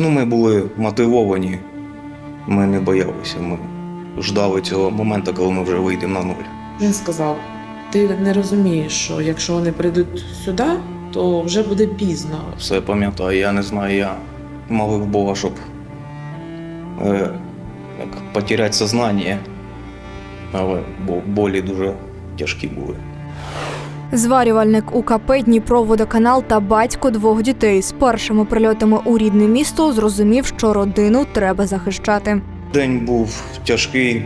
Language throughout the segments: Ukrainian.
Ну, ми були мотивовані, ми не боялися. Ми ждали цього моменту, коли ми вже вийдемо на нуль. Він сказав: ти не розумієш, що якщо вони прийдуть сюди, то вже буде пізно. Все пам'ятаю, я не знаю, я молив Бога, щоб е, як, потеряти сознання, але бо болі дуже тяжкі були. Зварювальник УКП Дніпроводоканал та батько двох дітей з першими прильотами у рідне місто зрозумів, що родину треба захищати. День був тяжкий,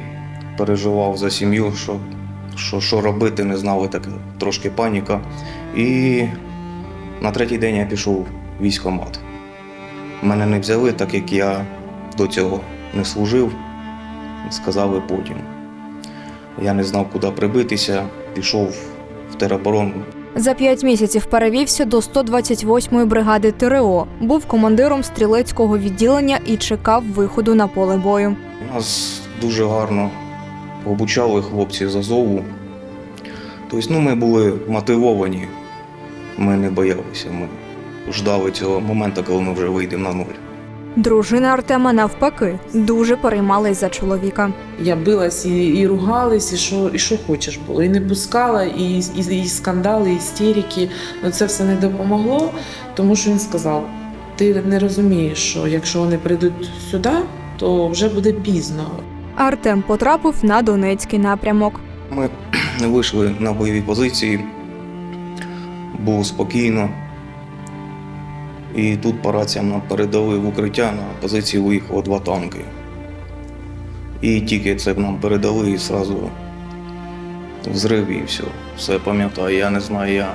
переживав за сім'ю, що, що, що робити, не знали, так трошки паніка. І на третій день я пішов в військкомат. Мене не взяли, так як я до цього не служив, сказали потім. Я не знав, куди прибитися, пішов в тероборону. За п'ять місяців перевівся до 128-ї бригади ТРО, був командиром стрілецького відділення і чекав виходу на поле бою. Нас дуже гарно обучали хлопці з Азову. Тобто, ну, ми були мотивовані, ми не боялися. Ми ждали цього моменту, коли ми вже вийдемо на нуль. Дружина Артема навпаки дуже переймалась за чоловіка. Я билась і, і ругалась, і що, і що хочеш було. І не пускала, і, і, і скандали, і істерики. Ну це все не допомогло, тому що він сказав: ти не розумієш, що якщо вони прийдуть сюди, то вже буде пізно. Артем потрапив на Донецький напрямок. Ми вийшли на бойові позиції, було спокійно. І тут по раціям нам передали в укриття на позиції виїхало два танки. І тільки це нам передали і одразу взрив і все. Все пам'ятаю. Я не знаю, я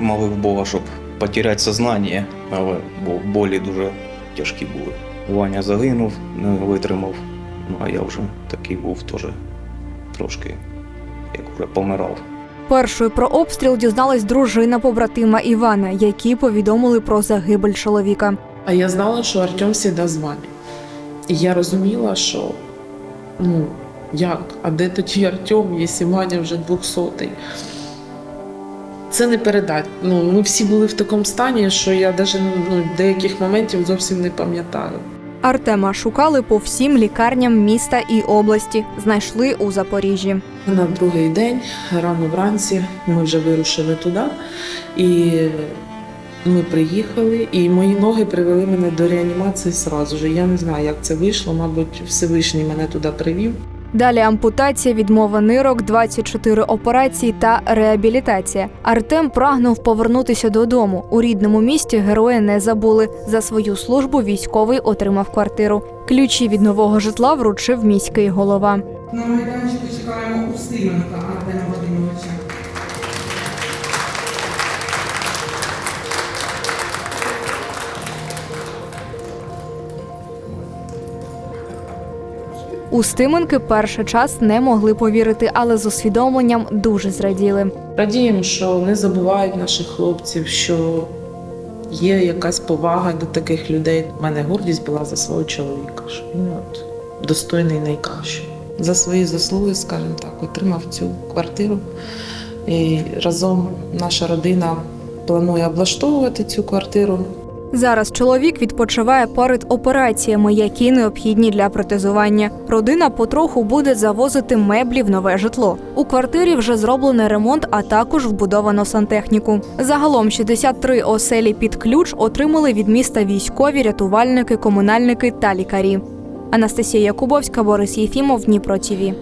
молив Бога, щоб потеряти сознання, але бо болі дуже тяжкі були. Ваня загинув, не витримав. Ну а я вже такий був теж трошки, як вже помирав. Першою про обстріл дізналась дружина побратима Івана, які повідомили про загибель чоловіка. А я знала, що Артем завжди з вами. І я розуміла, що ну як, а де тоді Артем, якщо Ваня вже двохсотий. Це не передати. Ну, ми всі були в такому стані, що я навіть ну, деяких моментів зовсім не пам'ятаю. Артема шукали по всім лікарням міста і області. Знайшли у Запоріжжі. На другий день, рано вранці, ми вже вирушили туди. І ми приїхали, і мої ноги привели мене до реанімації зразу ж. Я не знаю, як це вийшло. Мабуть, Всевишній мене туди привів. Далі ампутація, відмова нирок, 24 операції та реабілітація. Артем прагнув повернутися додому. У рідному місті герої не забули. За свою службу військовий отримав квартиру. Ключі від нового житла вручив міський голова. На майданчику чекаємо Устименка Устименки перший час не могли повірити, але з усвідомленням дуже зраділи. Радіємо, що не забувають наших хлопців, що є якась повага до таких людей. У мене гордість була за свого чоловіка, що він от достойний найкращого. За свої заслуги, скажімо так, отримав цю квартиру. І разом наша родина планує облаштовувати цю квартиру. Зараз чоловік відпочиває перед операціями, які необхідні для протезування. Родина потроху буде завозити меблі в нове житло. У квартирі вже зроблений ремонт, а також вбудовано сантехніку. Загалом 63 оселі під ключ отримали від міста військові, рятувальники, комунальники та лікарі. Анастасія Якубовська, Борис Єфімов, Дніпро ТІВІ.